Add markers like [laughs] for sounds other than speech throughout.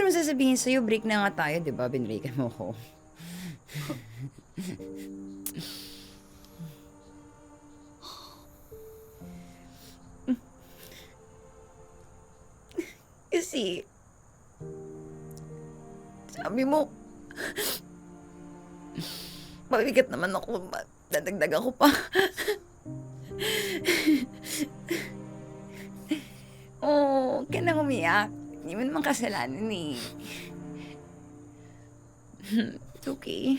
ko naman sasabihin sa'yo, break na nga tayo, di ba? Binreakan mo ko. Kasi, sabi mo, mabigat naman ako, dadagdag ako pa. Oh, ka nang umiyak. Hindi mo naman kasalanan eh. [laughs] It's okay.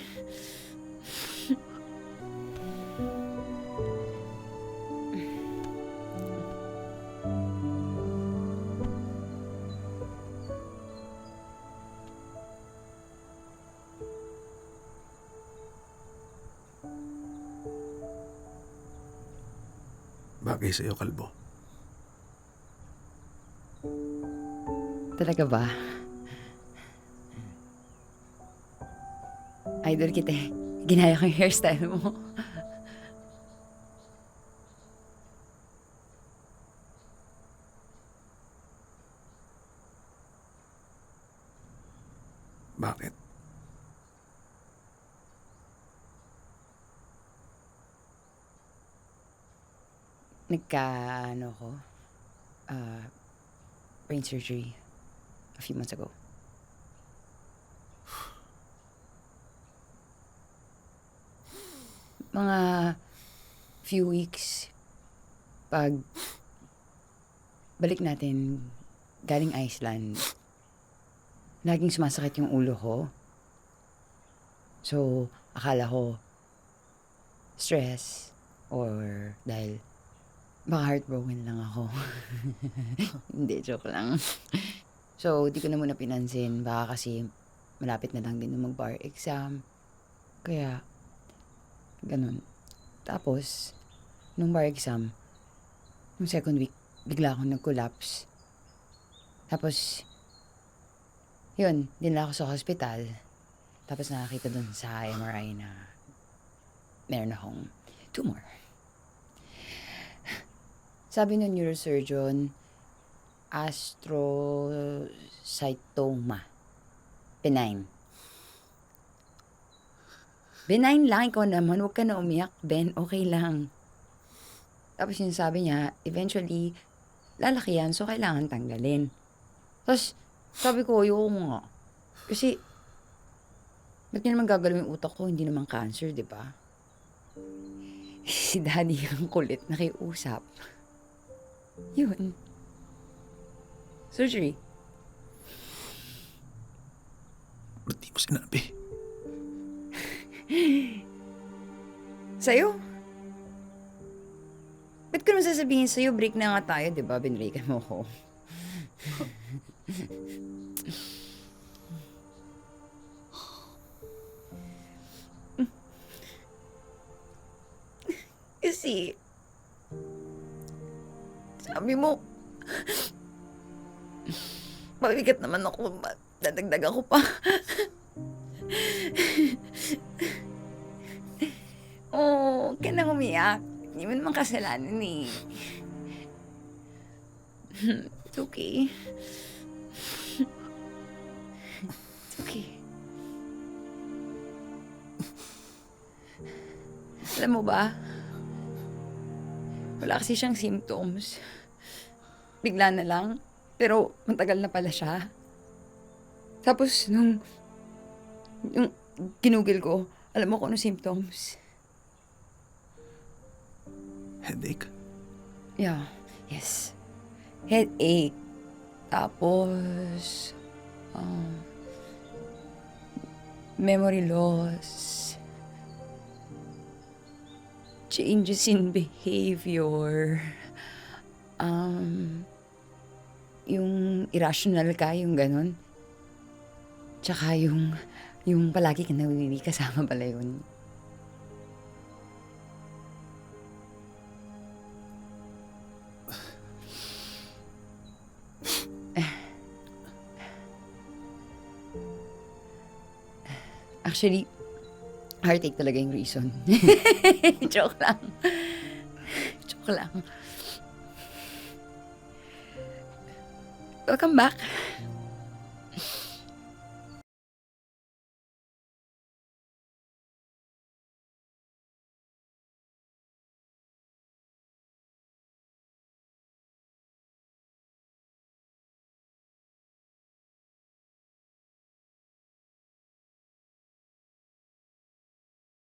Bagay sa'yo, kalbo. Talaga ba? Idol kita eh. Ginaya ko yung hairstyle mo. Bakit? Nagka, ano ko, uh, brain surgery a few months ago. Mga few weeks, pag balik natin galing Iceland, laging sumasakit yung ulo ko. So, akala ko stress or dahil baka heartbroken lang ako. [laughs] Hindi, joke lang. So, di ko na muna pinansin. Baka kasi malapit na lang din na mag-bar exam. Kaya, ganun. Tapos, nung bar exam, nung second week, bigla akong nag-collapse. Tapos, yun, dinala ako sa hospital. Tapos nakakita dun sa MRI na meron akong tumor. [sighs] Sabi ng neurosurgeon, astrocytoma. Benign. Benign lang, ikaw naman. Huwag ka na umiyak, Ben. Okay lang. Tapos yung sabi niya, eventually, lalaki yan, so kailangan tanggalin. Tapos, sabi ko, ayoko nga. Kasi, ba't niya naman gagalaw yung utak ko? Hindi naman cancer, di ba? [laughs] Si daddy ang kulit nakiusap. [laughs] Yun. Surgery. Ba't di mo sinabi? [laughs] Sa'yo? Ba't ko naman sasabihin sa'yo, break na nga tayo, di ba? Binreakan mo ko. [laughs] Kasi, sabi mo, mabigat naman ako, dadagdag ako pa. Oh, ka nang umiyak. Hindi mo naman kasalanan eh. It's okay. It's okay. Alam mo ba? Wala kasi siyang symptoms. Bigla na lang. Pero matagal na pala siya. Tapos nung... Yung ginugil ko, alam mo kung ano symptoms? Headache? Yeah. Yes. Headache. Tapos, um, memory loss. Changes in behavior. Um, yung irrational ka, yung ganun. Tsaka yung, yung palagi ka nawiwi kasama pala yun. Actually, heartache talaga yung reason. [laughs] Joke lang. Joke lang. Welcome back!